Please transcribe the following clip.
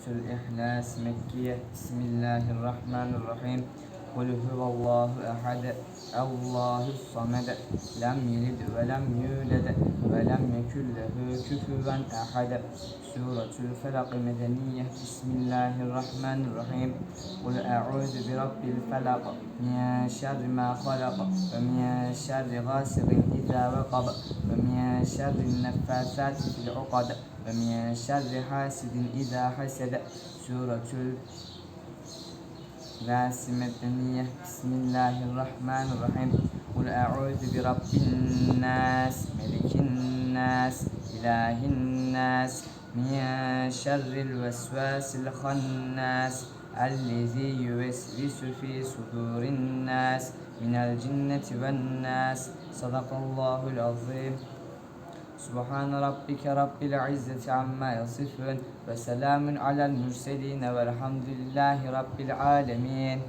سورة الإخلاص مكية. بسم الله الرحمن الرحيم. قل هو الله أحد الله الصمد لم يلد ولم يولد ولم يكن له كفوا أحد. سورة الفلق مدنية. بسم الله الرحمن الرحيم. قل أعوذ برب الفلق من شر ما خلق ومن شر غاسق إذا وقب. ومن شر النفاثات في العقد ومن شر حاسد إذا حسد. سورة الناس مدنية بسم الله الرحمن الرحيم. قل أعوذ برب الناس ملك الناس إله الناس من شر الوسواس الخناس. الذي يوسوس في صدور الناس من الجنة والناس صدق الله العظيم سبحان ربك رب العزة عما يصفون وسلام على المرسلين والحمد لله رب العالمين